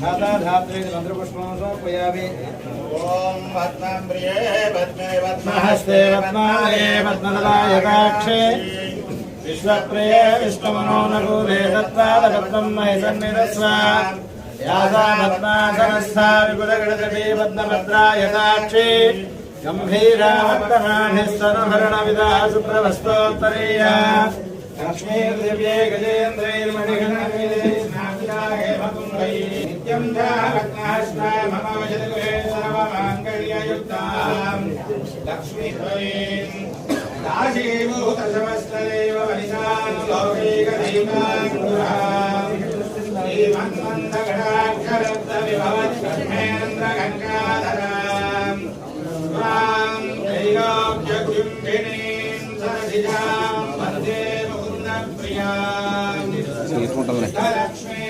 धाताधात्रे मन्द्रपुष्पमुपयामि ॐ पद्मं प्रिये पद्मे पद्महस्ते पद्मालये पद्मदलाय काक्षे विश्वप्रिये विष्णुमनो नगोरे दत्तादपद्मं मयि सन्निधस्व यासा पद्मासनस्था विपुलगणदपि पद्मभद्राय साक्षी गम्भीरावर्तमानिस्तनुभरणविदा सुप्रभस्तोत्तरीया। लक्ष्मीर्दिव्ये गजेन्द्रैर्मणिगण సర్వమాంగళ్యయుక్తాం లక్ష్మీద్వయీం దాశీభూతసమస్తదేవ వనితానులౌకికదైవాంగురాం శ్రీమన్మందగడాక్షరబ్దవిభవత్కర్మేంద్రగంగాధరాం స్వాం త్రైలోక్యకుంభినీం సరసిజాం వందే ముకుందప్రియాం లక్ష్మీర్మోక్షలక్ష్మీర్జయలక్ష్మే సర్వార్థసాధకే శరణ్యే త్రయమగే విజయలక్ష్మీ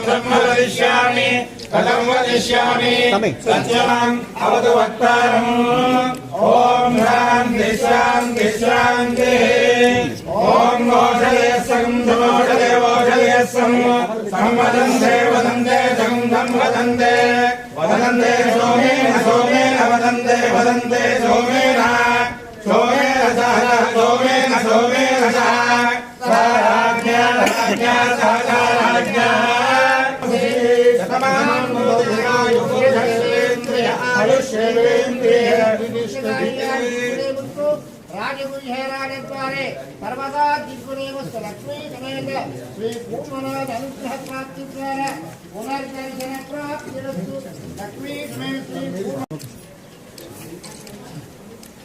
బ్రహ్మ వదిష్యామి కథం వదిష్యామి తమే. సత్యం అవతు వక్తారం ఓం శాంతి శాంతి శాంతి ఓం ఓషధయస్సం సమోషదేవోషధయస్సం సంవదంతే వదంతే సంగం వదంతే వదంతే సోమేన సోమేన వదంతే వదంతే సోమేన సోమేన సహ సోమేన సోమేన సహ సహరాజ్ఞా రాజ్ఞా సహకారాజ్ఞా శతమానం భూతికాయుషేంద్రియ ఆయుష్యేంద్రియ రాజగురుహేరాజద్వారే సర్వదా దిగ్గురేవస్తు లక్ష్మీ సమేత శ్రీ పూర్వనాథ అనుగ్రహ ప్రాప్తి ద్వారా పునర్దర్శన ప్రాప్తిరస్తు లక్ష్మీ సమేత శ్రీ పూర్వ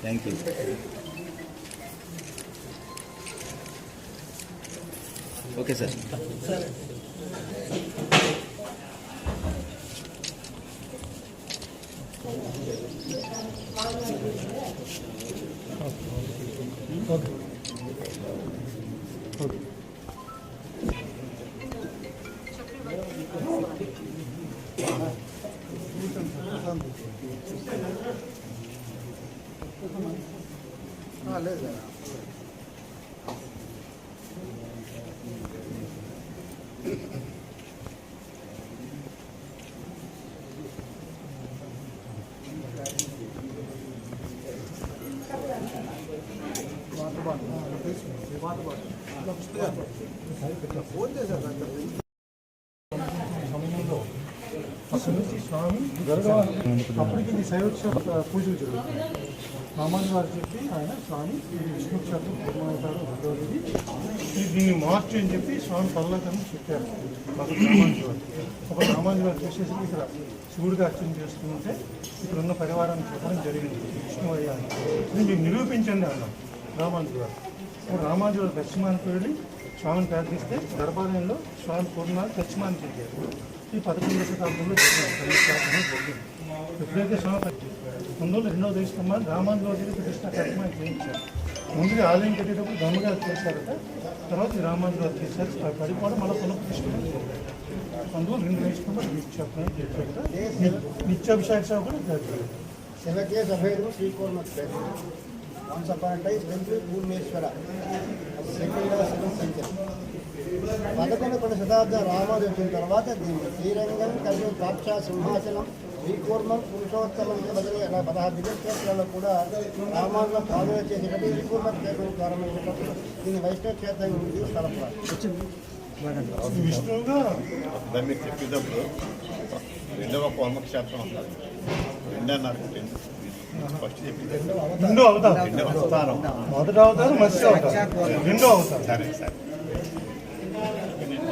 thank you okay sir okay okay ಹಾಂ ಅಲ್ಲೇ ಸರ್ ఓకే స్వామి గరుడ అప్పటికి ఇది శైవక్ష పూజలు జరుగుతుంది మామూలు గారు చెప్పి ఆయన స్వామి విష్ణుక్షేత్రం విష్ణు రెండవది దీన్ని మార్చి అని చెప్పి స్వామి పర్లకని చెప్పారు మాకు రామాజు గారు ఒక రామాజు గారు చూసేసి ఇక్కడ శివుడిగా అర్చన చేస్తుంటే ఇక్కడ ఉన్న పరివారాన్ని చెప్పడం జరిగింది విష్ణువయ్య అని. మీరు నిరూపించండి అన్నాం రామాజు గారు అప్పుడు రామాజు గారు దక్షిణానికి వెళ్ళి స్వామిని ప్రార్థిస్తే గర్భాలయంలో స్వామి పూర్ణాలు దక్షిణాన్ని వెళ్ళారు ఈ పదకొండవ శతాబ్దంలో జరిగింది. ఎప్పుడైతే స్వామి ముందు రెండవ దేశం రామాంధ్ర ప్రతిష్ట కార్యక్రమం చేయించారు. ముందుగా ఆలయం కట్టేటప్పుడు దమ్మగారు చేశారట. తర్వాత ఈ గారు చేశారు. ఆ పడిపోవడం మళ్ళీ పునఃప్రతిష్ట అందువల్ల రెండు దేశంలో నిత్యాభిషేకం చేశారు నిత్యాభిషేక సేవ కూడా జరిగింది శివకే సభ్యులు శ్రీకోర్మత్ once upon time temple Bhumeshwara second second సంఖ్య. పదకొండు కొన్ని శతాబ్దం రామాది వచ్చిన తర్వాత దీన్ని శ్రీరంగం కలిసి సాక్షా సింహాచలం శ్రీకూర్మం పురుషోత్తమం బదిలీ అలా పదహారు దివ్యక్షేత్రాల్లో కూడా రామాజులో పాలన చేసేటప్పుడు శ్రీకూర్మ క్షేత్రం ప్రారంభించేటప్పుడు దీన్ని వైష్ణవ క్షేత్రం గురించి కలపాలి విష్ణువుగా దాన్ని చెప్పేటప్పుడు రెండవ కోమక్షేత్రం ఉంటుంది రెండన్నారు ఫస్ట్ రెండో అవతారం. మొదటి అవతారం మత్స్య అవతారం. రెండో అవతారం. సరే సరే.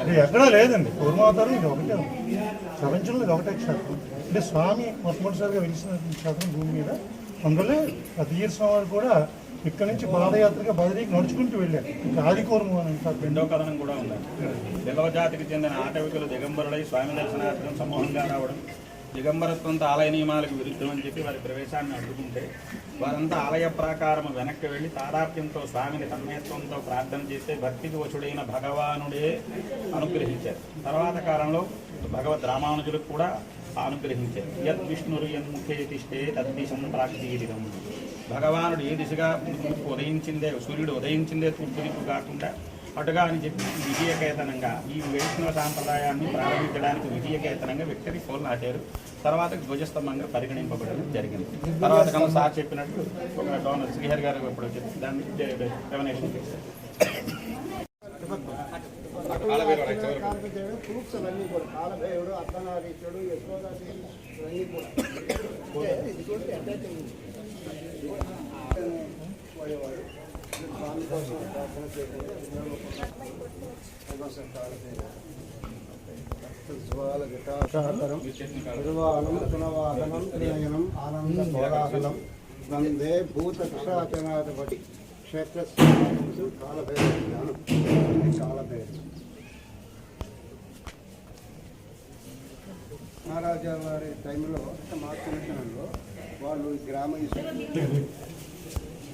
ఇది ఎక్కడా లేదండి. పూర్వావతారం ఇది ఒకటే. ఉంది. ప్రపంచంలో ఇది ఒకటే క్షేత్రం. అంటే స్వామి మొట్టమొదటిసారిగా వెలిసిన క్షేత్రం భూమి మీద. అందులో తీర స్వామి కూడా ఇక్కడ నుంచి పాదయాత్రగా బదిలీకి నడుచుకుంటూ వెళ్ళారు. ఆదికూరము అని రెండో కథనం కూడా ఉందండి బిల్లవ జాతికి చెందిన ఆటవికులు దిగంబరులై స్వామి దర్శనార్థం సమూహంగా రావడం. దిగంబరత్వంతో ఆలయ నియమాలకు విరుద్ధం అని చెప్పి వారి ప్రవేశాన్ని అడ్డుకుంటే వారంతా ఆలయ ప్రాకారం వెనక్కి వెళ్ళి తాదాప్యంతో స్వామిని తన్మయత్వంతో ప్రార్థన చేస్తే భక్తికి వచుడైన భగవానుడే అనుగ్రహించారు. తర్వాత కాలంలో భగవద్ రామానుజులకు కూడా అనుగ్రహించారు. యద్ విష్ణురు యన్ముఖే తిష్టే తద్దిశం ప్రాక్తీరితం భగవానుడు ఏ దిశగా ఉదయించిందే సూర్యుడు ఉదయించిందే తూర్పు దిక్కు కాకుండా అటుగా అని చెప్పి విజయకేతనంగా ఈ వైష్ణవ సాంప్రదాయాన్ని ప్రారంభించడానికి విజయకేతనంగా విక్టరీ కోల్ నాటారు తర్వాత ధ్వజస్తంభంగా పరిగణింపబడడం జరిగింది. తర్వాత కన్నా సార్ చెప్పినట్టు ఒక డోనర్ శ్రీహరి గారు ఇప్పుడు చెప్పి దాన్ని రెవనేషన్ చేశారు ప్రూఫ్స్ అవన్నీ కూడా కాలభైరుడు అర్ధనారీశ్వరుడు యశోదాదేవి ఇవన్నీ కూడా ఇది చూడండి ఎట్లయితే ఉంది. స్వామి కోసం ప్రార్థన చేయకుండా జ్వాలఘటాశాకరం ఆనంద కోలాహలం వందే భూత క్షేత్ర జ్ఞానం మహారాజా వారి టైంలో అంటే వాళ్ళు గ్రామ